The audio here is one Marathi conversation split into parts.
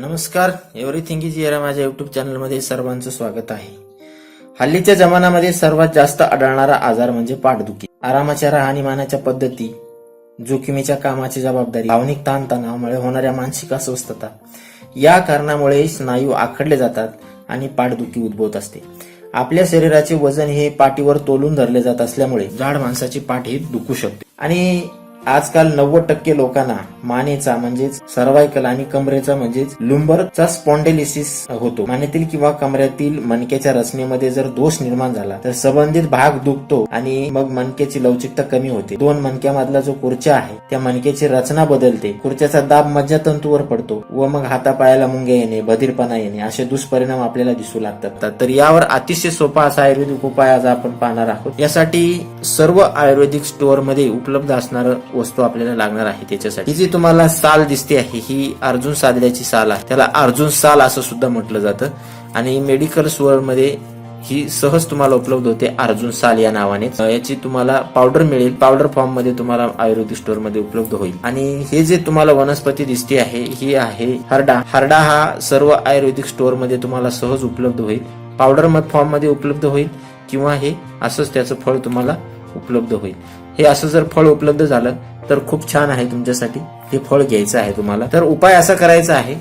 नमस्कार एव्हरीथिंग इज येरा माझ्या युट्यूब चॅनलमध्ये सर्वांचं स्वागत आहे. हल्लीच्या जमान्यामध्ये सर्वात जास्त आढळणारा आजार म्हणजे पाठदुखी. आरामाच्या राहणीमानाच्या पद्धती जोखमीच्या कामाची जबाबदारी भावनिक ताणतणावामुळे होणाऱ्या मानसिक अस्वस्थता या कारणामुळे स्नायू आखडले जातात आणि पाठदुखी उद्भवत असते. आपल्या शरीराचे वजन हे पाठीवर तोलून धरले जात असल्यामुळे जाड माणसाची पाठ ही दुखू शकते. आणि आजकाल नव्वद टक्के लोकांना मानेचा म्हणजेच सर्वायकल आणि कमरेचा म्हणजेच लुंबरचा स्पॉन्डेलिसिस होतो. मानेतील किंवा कमऱ्यातील मणक्याच्या रचनेमध्ये जर दोष निर्माण झाला तर संबंधित भाग दुखतो आणि मग मणक्याची लवचिकता कमी होते. दोन मणक्यामधला जो खुर्च्या आहे त्या मणक्याची रचना बदलते. खुर्च्याचा दाब मज्जातंतूवर पडतो व मग हातापायाला मुंग्या येणे बधीरपणा येणे असे दुष्परिणाम आपल्याला दिसू लागतात. तर यावर अतिशय सोपा असा आयुर्वेदिक उपाय आज आपण पाहणार आहोत. यासाठी सर्व आयुर्वेदिक स्टोअरमध्ये उपलब्ध असणार वस्तू आपल्याला लागणार आहे त्याच्यासाठी. ही जी तुम्हाला साल दिसते आहे ही अर्जुन सादल्याची साल आहे. त्याला अर्जुन साल असं सुद्धा म्हटलं जातं. आणि मेडिकल स्टोअरमध्ये ही सहज तुम्हाला उपलब्ध होते अर्जुन साल या नावाने याची तुम्हाला पावडर मिळेल. पावडर फॉर्ममध्ये तुम्हाला आयुर्वेदिक स्टोअरमध्ये उपलब्ध होईल. आणि हे जे तुम्हाला वनस्पती दिसते आहे ही आहे हरडा. हरडा हा सर्व आयुर्वेदिक स्टोअरमध्ये तुम्हाला सहज उपलब्ध होईल. पावडर फॉर्ममध्ये उपलब्ध होईल. किंवा हे असंच त्याचं फळ तुम्हाला उपलब्ध होईल. हे असं जर फळ उपलब्ध झालं तर खूप छान आहे तुमच्यासाठी. हे फळ घ्यायचं आहे तुम्हाला. तर उपाय असा करायचा आहे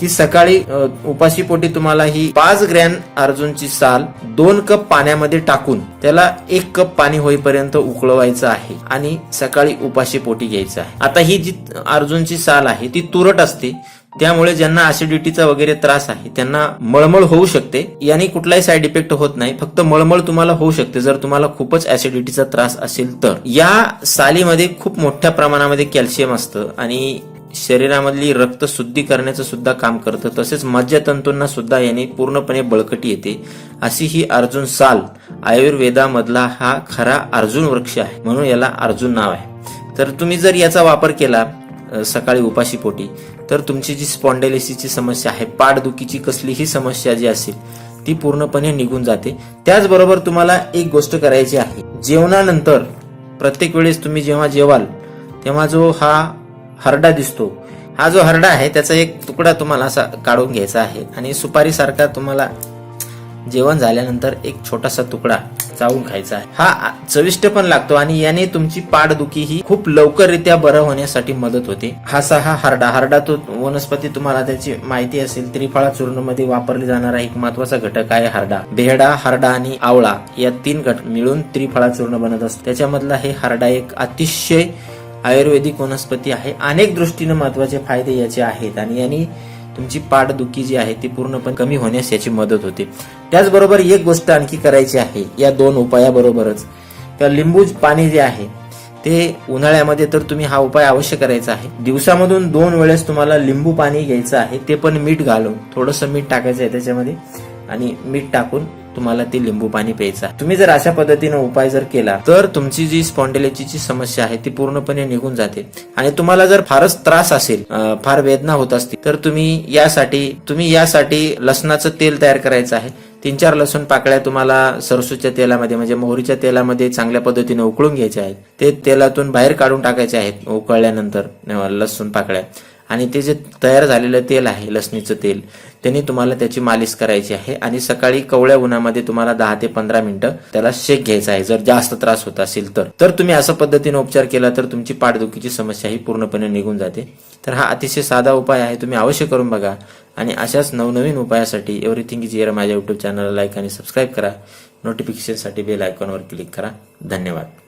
की सकाळी उपाशी पोटी तुम्हाला ही पाच ग्रॅम अर्जुनची साल दोन कप पाण्यामध्ये टाकून त्याला एक कप पाणी होईपर्यंत उकळवायचं आहे आणि सकाळी उपाशी पोटी घ्यायचं आहे. आता ही जी अर्जुनची साल आहे ती तुरट असते. त्यामुळे ज्यांना ऍसिडिटीचा वगैरे त्रास आहे त्यांना मळमळ होऊ शकते. याने कुठलाही साईड इफेक्ट होत नाही फक्त मळमळ तुम्हाला होऊ शकते. जर तुम्हाला खूपच ऍसिडिटीचा त्रास असेल तर. या सालीमध्ये खूप मोठ्या प्रमाणामध्ये कॅल्शियम असतं आणि शरीरामधली रक्त शुद्धी करण्याचं सुद्धा काम करतं. तसेच मज्जातंतूंना सुद्धा याने पूर्णपणे बळकटी येते. अशी ही अर्जुन साल आयुर्वेदामधला हा खरा अर्जुन वृक्ष आहे. म्हणून याला अर्जुन नाव आहे. तर तुम्ही जर याचा वापर केला सकाळी उपाशी पोटी. तर तुमची जी स्पॉन्डेलिसीची समस्या आहे पाठदुखीची कसलीही समस्या जी असेल ती पूर्णपणे निघून जाते. त्याचबरोबर तुम्हाला एक गोष्ट करायची आहे. जेवणानंतर प्रत्येक वेळेस तुम्ही जेव्हा जेवाल तेव्हा जो हा हरडा दिसतो हा जो हरडा आहे त्याचा एक तुकडा तुम्हाला असा काढून घ्यायचा आहे. आणि सुपारीसारखा तुम्हाला जेवण झाल्यानंतर एक छोटासा तुकडा चावून खायचा आहे. हा चविष्ट पण लागतो आणि याने तुमची पाठदुखी ही खूप लवकररित्या बरं होण्यासाठी मदत होते. हा हा हरडा हरडा तो वनस्पती तुम्हाला त्याची माहिती असेल. त्रिफळा चूर्णमध्ये वापरली जाणारा एक महत्त्वाचा घटक आहे हरडा. बेहडा हरडा आणि आवळा या तीन घटक मिळून त्रिफळा चूर्ण बनत असतो. त्याच्यामधला हे हरडा एक अतिशय आयुर्वेदिक वनस्पती आहे. अनेक दृष्टीने महत्त्वाचे फायदे याचे आहेत आणि यांनी तुमची पाठदुखी जी आहे ती पूर्णपणे कमी होण्यास याची मदत होते. त्याचबरोबर एक गोष्ट आणखी करायची आहे या दोन उपायाबरोबरच. त्या लिंबू पाणी जे आहे ते उन्हाळ्यामध्ये तर तुम्ही हा उपाय अवश्य करायचा आहे. दिवसामधून दोन वेळेस तुम्हाला लिंबू पाणी घ्यायचं आहे ते पण मीठ घालून. थोडंसं मीठ टाकायचं आहे त्याच्यामध्ये आणि मीठ टाकून तुम्हाला ते लिंबू पाणी प्यायचं तुम्ही जर अशा पद्धतीने उपाय जर केला तर तुमची जी स्पॉन्डिलेचीची समस्या आहे ती पूर्णपणे निघून जाते. आणि तुम्हाला जर फारच त्रास असेल फार वेदना होत असतील तर तुम्ही यासाठी तुम्ही यासाठी लसणाचं तेल तयार करायचं आहे. तीन चार लसूण पाकळ्या तुम्हाला सरसूच्या तेलामध्ये म्हणजे मोहरीच्या तेलामध्ये चांगल्या पद्धतीने उकळून घ्यायचे आहेत. ते तेलातून बाहेर काढून टाकायचे आहेत उकळल्यानंतर लसूण पाकळ्या. आणि ते जे तयार झालेलं तेल आहे लसणीचं तेल त्यांनी तुम्हाला त्याची मालिश करायची आहे आणि सकाळी कवळ्या उन्हामध्ये तुम्हाला दहा ते पंधरा मिनिटं त्याला शेक घ्यायचा आहे. जर जास्त त्रास होत असेल तर. तर तुम्ही अशा पद्धतीने उपचार केला तर तुमची पाठदुखीची समस्या ही पूर्णपणे निघून जाते. तर हा अतिशय साधा उपाय आहे तुम्ही अवश्य करून बघा. आणि अशाच नवनवीन उपायासाठी एव्हरीथिंग इज इयर माझ्या युट्यूब चॅनलला लाईक आणि सबस्क्राईब करा. नोटिफिकेशनसाठी बेल आयकॉनवर क्लिक करा. धन्यवाद.